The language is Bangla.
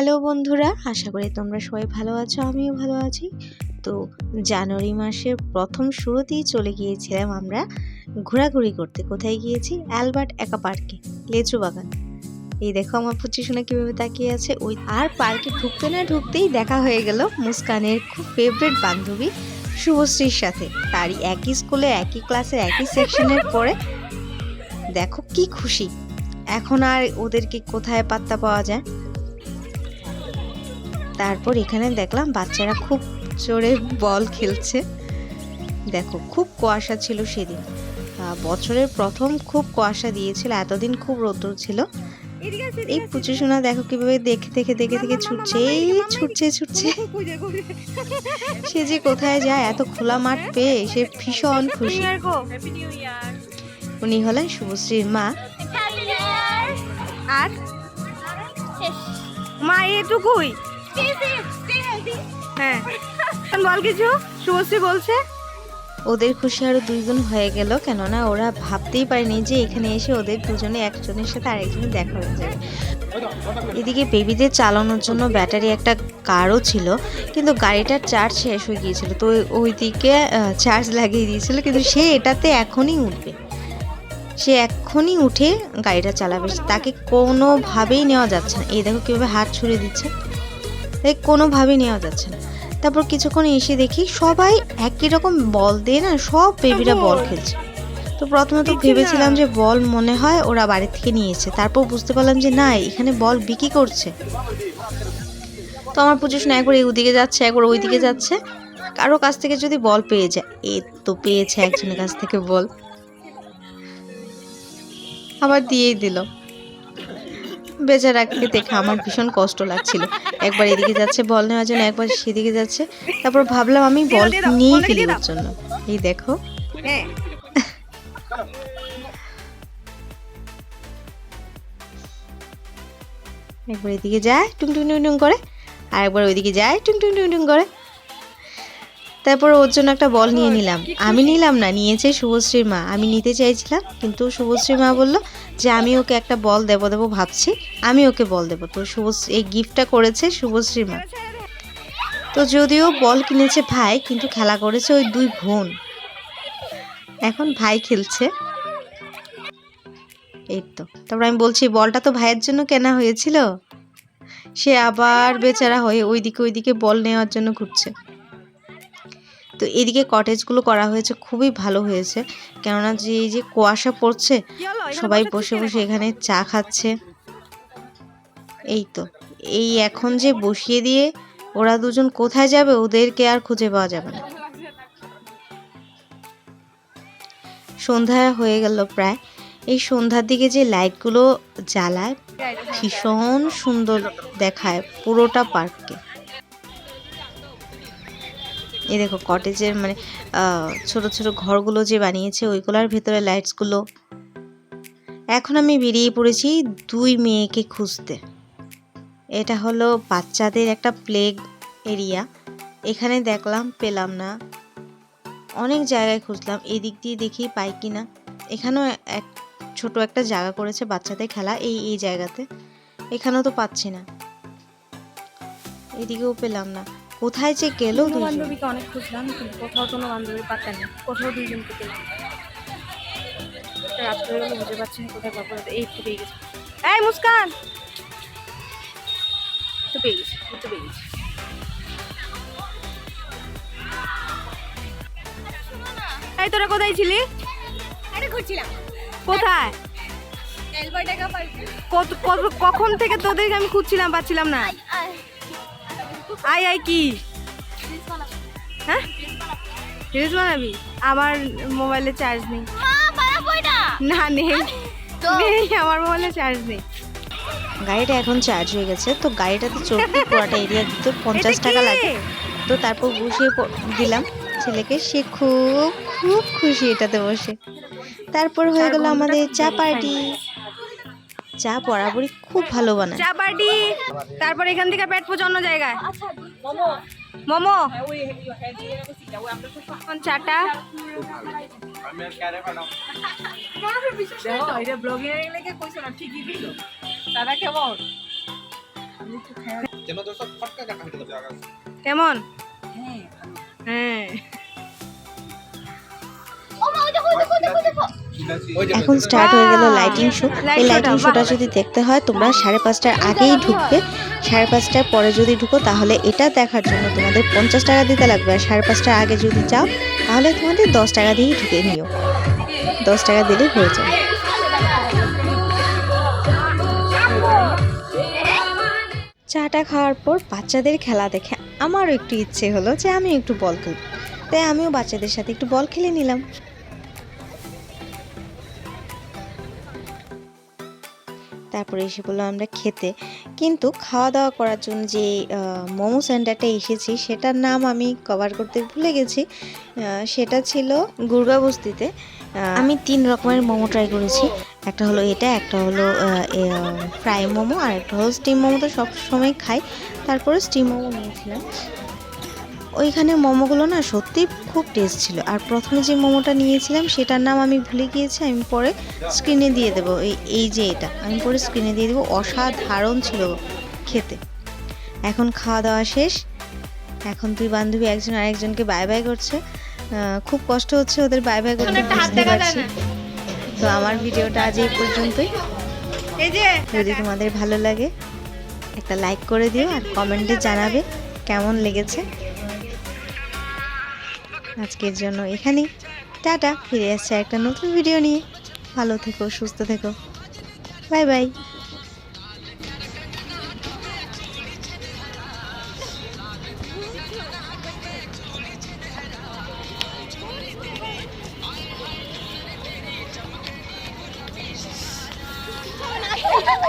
হ্যালো বন্ধুরা, আশা করি তোমরা সবাই ভালো আছো, আমিও ভালো আছি। তো জানুয়ারি মাসের প্রথম শুরুতেই চলে গিয়েছিলাম আমরা ঘোরাঘুরি করতে। কোথায় গিয়েছি? অ্যালবার্ট একা পার্কে, লেচু বাগান। এই দেখো আমার পুচি শোনা কীভাবে তাকিয়ে আছে। ওই আর পার্কে ঢুকতে না ঢুকতেই দেখা হয়ে গেল মুস্কানের খুব ফেভারিট বান্ধবী শুভশ্রীর সাথে। তারই একই স্কুলে একই ক্লাসে একই সেকশনের পরে। দেখো কি খুশি। এখন আর ওদেরকে কোথায় পাত্তা পাওয়া যায়? তারপর এখানে দেখলাম বাচ্চারা খুব জোরে বল খেলছে। দেখো খুব কুয়াশা ছিল সেদিন। বছরের প্রথম খুব কুয়াশা দিয়েছিল এতদিন খুব রোদ্দুর ছিল। এই পুচু সোনা দেখো কীভাবে দেখে দেখে দেখে দেখে ছুটছে এই ছুটছে ছুটছে। সে যে কোথায় যায় এত খোলা মাঠ পেয়ে সে ভীষণ খুশি। উনি হলেন শুভশ্রীর মা। আর? মা এটুকুই। হ্যাঁ। বল কিছু শুভশ্রী বলছে? ওদের খুশি আরও দুইগুণ হয়ে গেল, কেননা ওরা ভাবতেই পারেনি যে এখানে এসে ওদের দুজনে একজনের সাথে আরেকজনের দেখা হয়ে যাবে। এদিকে বেবিদের চালানোর জন্য ব্যাটারি একটা কারও ছিল, কিন্তু গাড়িটার চার্জ শেষ হয়ে গিয়েছিল, তো ওই- ওইদিকে চার্জ লাগিয়ে দিয়েছিল, কিন্তু সে এটাতে এখনই উঠবে। সে এখনই উঠে গাড়িটা চালাবে, তাকে কোনোভাবেই নেওয়া যাচ্ছে না। এই দেখো কীভাবে হাত ছুড়ে দিচ্ছে। তাই কোনোভাবেই নেওয়া যাচ্ছে না। তারপর কিছুক্ষণ এসে দেখি সবাই একই রকম বল দিয়ে না সব বেবিরা বল খেলছে। তো প্রথমে তো ভেবেছিলাম যে বল মনে হয় ওরা বাড়ি থেকে নিয়েছে তারপর বুঝতে পারলাম যে না এখানে বল বিক্রি করছে। তো আমার পুজো শোনা একবার এই ওদিকে যাচ্ছে একবার ওইদিকে যাচ্ছে। কারও কাছ থেকে যদি বল পেয়ে যায় এ তো পেয়েছে একজনের কাছ থেকে বল। আবার দিয়েই দিল। বেচারাকে দেখে আমার ভীষণ কষ্ট লাগছিল। একবার এদিকে যাচ্ছে বল নেওয়ার জন্য একবার সেদিকে যাচ্ছে। তারপর ভাবলাম আমি বল নিয়ে ফেলি ওর জন্য। এই দেখো। হ্যাঁ। একবার এদিকে যায় টুং টুং টুং টুং করে আর একবার ওইদিকে যায় টুং টুং টুং টুং করে। তারপর ওর জন্য একটা বল নিয়ে নিলাম। আমি নিলাম না নিয়েছে শুভশ্রীর মা। আমি নিতে চাইছিলাম কিন্তু শুভশ্রীর মা বলল যে আমি ওকে একটা বল দেবো দেবো ভাবছি। আমি ওকে বল দেবো। তো শুভশ্রী এই গিফটটা করেছে শুভশ্রীর মা। তো যদিও বল কিনেছে ভাই কিন্তু খেলা করেছে ওই দুই বোন। এখন ভাই খেলছে। এই তো। তারপর আমি বলছি বলটা তো ভাইয়ের জন্য কেনা হয়েছিল? সে আবার বেচারা হয়ে ওইদিকে ওইদিকে বল নেওয়ার জন্য ঘুরছে। তো এদিকে কটেজগুলো করা হয়েছে, খুবই ভালো হয়েছে। কেননা যে এই যে কুয়াশা পড়ছে, সবাই বসে বসে এখানে চা খাচ্ছে। এই তো, এই এখন যে বসিয়ে দিয়ে ওরা দুজন কোথায় যাবে, ওদেরকে আর খুঁজে পাওয়া যাবে না। সন্ধ্যা হয়ে গেল প্রায়। এই সন্ধ্যার দিকে যে লাইটগুলো জ্বালায়, ভীষণ সুন্দর দেখায় পুরোটা পার্ককে এই দেখো কটেজের মানে ছোট ছোট ঘরগুলো যে বানিয়েছে, ওইগুলোর ভেতরে লাইটসগুলো এখন আমি বেরিয়ে পড়েছি দুই মেয়েকে খুঁজতে। এটা হলো বাচ্চাদের একটা প্লে এরিয়া এখানে দেখলাম, পেলাম না। অনেক জায়গায় খুঁজলাম, এদিক দিয়ে দেখি পাই কি না এখানেও এক, ছোট একটা জায়গা করেছে বাচ্চাদের খেলা, এই এই জায়গাতে। এখানেও তো পাচ্ছি না। এদিকেও পেলাম না। কোথায় যে গেল দুজন বান্ধবীকে অনেক খুঁজলাম কিন্তু কোথাও কোনো বান্ধবীর পাত্তা নেই। কোথাও দুইজনকে পেলাম রাত্রে হলে বুঝতে পারছি না কোথায় পাবো এই তো পেয়ে গেছি। এই মুস্কান! তো পেয়ে গেছি তো পেয়ে গেছি। এই তোরা কোথায় ছিলি? আরে ঘুরছিলাম। কোথায়? কত- কখন থেকে তোদেরকে আমি খুঁজছিলাম পাচ্ছিলাম না। আই আই কি? হ্যাঁ? রিলস বানাবি? আমার মোবাইলে চার্জ নেই। না? না নেই। নেই আমার মোবাইলে চার্জ নেই। গাড়িটা এখন চার্জ হয়ে গেছে তো গাড়িটাতে চড়তে পুরোটা এরিয়া দিতে পঞ্চাশ টাকা লাগে। তো তারপর বসিয়ে দিলাম ছেলেকে সে খুব খুব খুশি এটাতে বসে। তারপর হয়ে গেল আমাদের চা পার্টি চা বরাবরই খুব ভালো বানায়। চা পার্টি তারপর এখান থেকে পেট পুজো অন্য জায়গায়। মোমো। এখন চাটা। এটা ব্লগিং এর লেগে কইছো না ঠিকই দিল তারা কেমন? হয়ে যাবে কেমন? হ্যাঁ এখন স্টার্ট হয়ে গেল লাইটিং শো এই লাইটিং শোটা যদি দেখতে হয় তোমরা সাড়ে পাঁচটার আগেই ঢুকবে। সাড়ে পাঁচটার পরে যদি ঢুকো তাহলে এটা দেখার জন্য তোমাদের পঞ্চাশ টাকা দিতে লাগবে। আর সাড়ে পাঁচটার আগে যদি যাও তাহলে তোমাদের দশ টাকা দিয়েই ঢুকে নিও। দশ টাকা দিলেই হয়ে যাবে চাটা খাওয়ার পর বাচ্চাদের খেলা দেখে আমারও একটু ইচ্ছে হলো যে আমি একটু বল খেলব। তাই আমিও বাচ্চাদের সাথে একটু বল খেলে নিলাম। তারপরে এসে বললাম আমরা খেতে। কিন্তু খাওয়া দাওয়া করার জন্য যে মোমো সেন্টারটা এসেছি, সেটার নাম আমি কভার করতে ভুলে গেছি। সেটা ছিল গুরগা বস্তিতে। আমি তিন রকমের মোমো ট্রাই করেছি। একটা হলো এটা, একটা হলো ফ্রাই মোমো, আর একটা হলো স্টিম মোমো তো সবসময় খাই। তারপরে স্টিম মোমো নিয়েছিলাম। ওইখানে মোমোগুলো না সত্যি খুব টেস্ট ছিল। আর প্রথমে যে মোমোটা নিয়েছিলাম সেটার নাম আমি ভুলে গিয়েছি আমি পরে স্ক্রিনে দিয়ে দেবো। এই এই যে এটা আমি পরে স্ক্রিনে দিয়ে দেবো। অসাধারণ ছিল খেতে। এখন খাওয়া দাওয়া শেষ। এখন দুই বান্ধবী একজন আরেকজনকে বাই বাই করছে। খুব কষ্ট হচ্ছে ওদের বাই বাই করতে। বুঝতে পারছি তো আমার ভিডিওটা আজ এই পর্যন্তই। যদি তোমাদের ভালো লাগে একটা লাইক করে দিও আর কমেন্টে জানাবে কেমন লেগেছে। আজকের জন্য এখানেই। টাটা, ফিরে আসছে একটা নতুন ভিডিও নিয়ে। ভালো থেকো, সুস্থ থেকো। Bye bye.